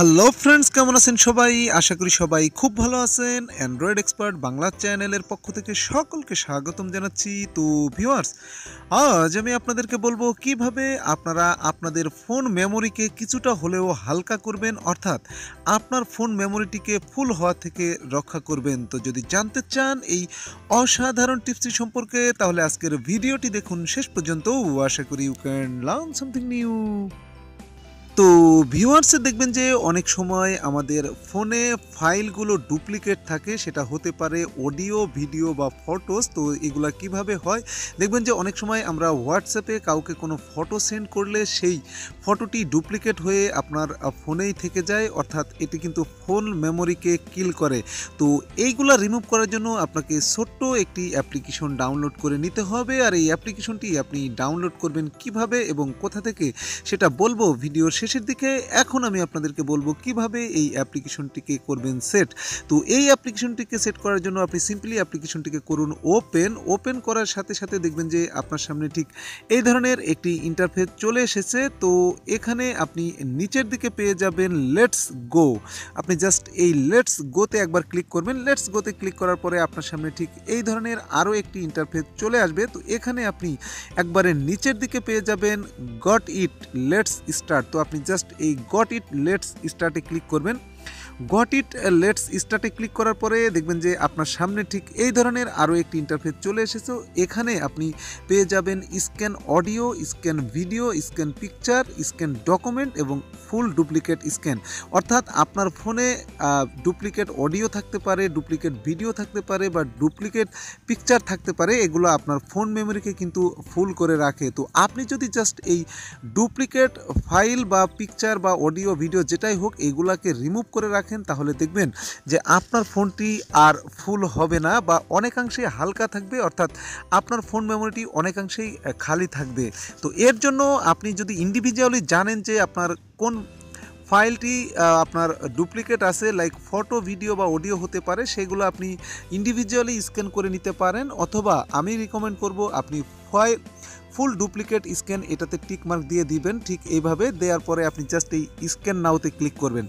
Hello friends কেমন আছেন সবাই? আশা করি সবাই খুব ভালো আছেন। অ্যান্ড্রয়েড এক্সপার্ট বাংলা চ্যানেলের পক্ষ থেকে সকলকে স্বাগতম জানাচ্ছি তো ভিউয়ার্স আজ আমি আপনাদেরকে বলব কীভাবে আপনারা আপনাদের ফোন মেমোরিকে কিছুটা হলেও হালকা করবেন, অর্থাৎ আপনার ফোন মেমোরিটিকে ফুল হওয়া থেকে রক্ষা করবেন। তো যদি জানতে চান এই অসাধারণ টিপসটি সম্পর্কে, তাহলে আজকের ভিডিওটি দেখুন শেষ পর্যন্ত। আশা করি you can learn something new তো ভিউয়ার্সে দেখবেন যে অনেক সময় আমাদের ফোনে ফাইলগুলো ডুপ্লিকেট থাকে, সেটা হতে পারে অডিও ভিডিও বা ফটোস তো এগুলা কীভাবে হয়? দেখবেন যে অনেক সময় আমরা হোয়াটসঅ্যাপে কাউকে কোনো ফটো সেন্ড করলে সেই ফটোটি ডুপ্লিকেট হয়ে আপনার ফোনেই থেকে যায়, অর্থাৎ এটি কিন্তু ফোন মেমোরিকে কিল করে। তো এইগুলা রিমুভ করার জন্য আপনাকে ছোট্ট একটি অ্যাপ্লিকেশন ডাউনলোড করে নিতে হবে, আর এই অ্যাপ্লিকেশনটি আপনি ডাউনলোড করবেন কীভাবে এবং কোথা থেকে সেটা বলব ভিডিওর শেষের দিকে এখন আমি আপনাদেরকে বলব কীভাবে এই অ্যাপ্লিকেশনটিকে করবেন সেট। তো এই অ্যাপ্লিকেশনটিকে সেট করার জন্য আপনি সিম্পলি অ্যাপ্লিকেশনটিকে করুন ওপেন। ওপেন করার সাথে সাথে দেখবেন যে আপনার সামনে ঠিক এই ধরনের একটি ইন্টারফেস চলে এসেছে। তো এখানে আপনি নিচের দিকে পেয়ে যাবেন লেটস গো। আপনি জাস্ট এই লেটস গোতে একবার ক্লিক করবেন। লেটস গোতে ক্লিক করার পরে আপনার সামনে ঠিক এই ধরনের আরও একটি ইন্টারফেস চলে আসবে। তো এখানে আপনি একবারে নিচের দিকে পেয়ে যাবেন গট ইট, লেটস স্টার্ট। তো আপনি জাস্ট এই গট ইট লেটস স্টার্টে ক্লিক করবেন। গট ইট লেটস স্টার্টে ক্লিক করার পরে দেখবেন যে আপনার সামনে ঠিক এই ধরনের আরও একটি ইন্টারফেস চলে এসেছে। এখানে আপনি পেয়ে যাবেন scan audio scan video scan picture scan document এবং ফুল ডুপ্লিকেট স্ক্যান অর্থাৎ আপনার ফোনে ডুপ্লিকেট অডিও থাকতে পারে ডুপ্লিকেট ভিডিও থাকতে পারে বা ডুপ্লিকেট পিকচার থাকতে পারে, এগুলো আপনার ফোন মেমোরিকে কিন্তু ফুল করে রাখে। তো আপনি যদি জাস্ট এই ডুপ্লিকেট ফাইল বা পিকচার বা অডিও ভিডিও যেটাই হোক, এগুলাকে রিমুভ করে রাখেন তাহলে দেখবেন যে আপনার ফোনটি আর ফুল হবে না বা অনেকাংশে হালকা থাকবে, অর্থাৎ আপনার ফোন মেমোরিটি অনেকাংশেই খালি থাকবে। তো এর জন্য আপনি যদি ইন্ডিভিজুয়ালি জানেন যে আপনার কোন ফাইলটি আপনার ডুপ্লিকেট আছে লাইক ফটো ভিডিও বা অডিও হতে পারে, সেগুলো আপনি ইন্ডিভিজুয়ালি স্ক্যান করে নিতে পারেন, অথবা আমি রিকমেন্ড করব আপনি ফাইল ফুল ডুপ্লিকেট স্ক্যান এটাতে টিক মার্ক দিয়ে দিবেন, ঠিক এইভাবে, দেওয়ার পরে আপনি জাস্ট এই স্ক্যান নাওতে ক্লিক করবেন।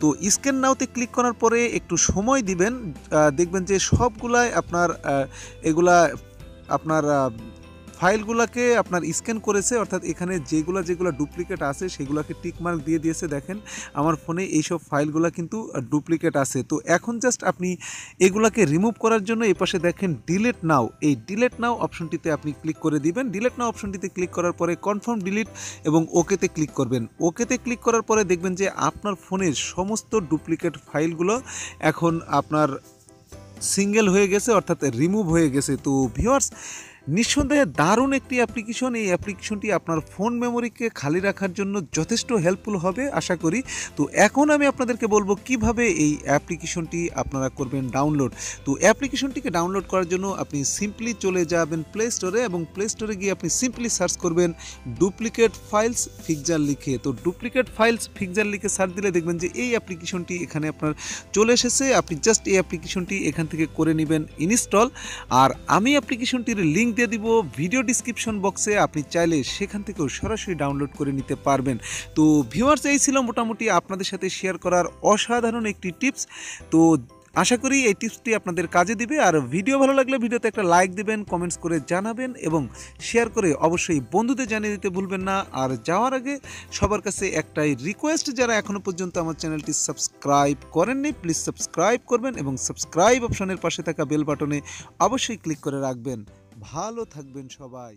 তো স্ক্যান নাওতে ক্লিক করার পরে একটু সময় দিবেন দেখবেন যে সবগুলাই আপনার এগুলা আপনার ফাইলগুলোকে আপনার স্ক্যান করেছে, অর্থাৎ এখানে যেগুলো যেগুলো ডুপ্লিকেট আছে সেগুলোকে টিকমার্ক দিয়ে দিয়েছে। দেখেন, আমার ফোনে এইসব ফাইলগুলো কিন্তু ডুপ্লিকেট আছে। তো এখন জাস্ট আপনি এগুলাকে রিমুভ করার জন্য এই পাশে দেখেন ডিলেট নাও। এই ডিলেট নাও অপশনটিতে আপনি ক্লিক করে দিবেন। ডিলেট নাও অপশনটিতে ক্লিক করার পরে কনফার্ম ডিলিট এবং ওকেতে ক্লিক করবেন। ওকেতে ক্লিক করার পরে দেখবেন যে আপনার ফোনের সমস্ত ডুপ্লিকেট ফাইলগুলো এখন আপনার সিঙ্গেল হয়ে গেছে, অর্থাৎ রিমুভ হয়ে গেছে। তো ভিওয়ার্স নিঃসন্দেহে দারুণ একটি অ্যাপ্লিকেশন এই অ্যাপ্লিকেশনটি আপনার ফোন মেমোরিকে খালি রাখার জন্য যথেষ্ট হেল্পফুল হবে, আশা করি। তো এখন আমি আপনাদেরকে বলব কীভাবে এই অ্যাপ্লিকেশনটি আপনারা করবেন ডাউনলোড তো অ্যাপ্লিকেশনটিকে ডাউনলোড করার জন্য আপনি সিম্পলি চলে যাবেন প্লে স্টোরে এবং প্লে স্টোরে গিয়ে আপনি সিম্পলি সার্চ করবেন ডুপ্লিকেট ফাইলস ফিকজার লিখে। তো ডুপ্লিকেট ফাইলস ফিকজার লিখে সার্চ দিলে দেখবেন যে এই অ্যাপ্লিকেশনটি এখানে আপনার চলে এসেছে। আপনি জাস্ট এই অ্যাপ্লিকেশনটি এখান থেকে করে নেবেন ইনস্টল আর আমি অ্যাপ্লিকেশনটির লিঙ্ক দিয়ে দিব ভিডিও ডিসক্রিপশন বক্সে আপনি চাইলে সেখান থেকেও সরাসরি ডাউনলোড করে নিতে পারবেন। তো ভিউয়ার্স এই ছিল মোটামুটি আপনাদের সাথে শেয়ার করার অসাধারণ একটি টিপস তো আশা করি এই টিপসটি আপনাদের কাজে দিবে। আর ভিডিও ভালো লাগলে ভিডিওতে একটা লাইক দিবেন কমেন্টস করে জানাবেন এবং শেয়ার করে অবশ্যই বন্ধুদের জানিয়ে দিতে ভুলবেন না। আর যাওয়ার আগে সবার কাছে একটাই রিকোয়েস্ট যারা এখনও পর্যন্ত আমার চ্যানেলটি সাবস্ক্রাইব করেননি প্লিজ সাবস্ক্রাইব করবেন এবং সাবস্ক্রাইব অপশনের পাশে থাকা বেল বাটনে অবশ্যই ক্লিক করে রাখবেন। ভালো থাকবেন সবাই।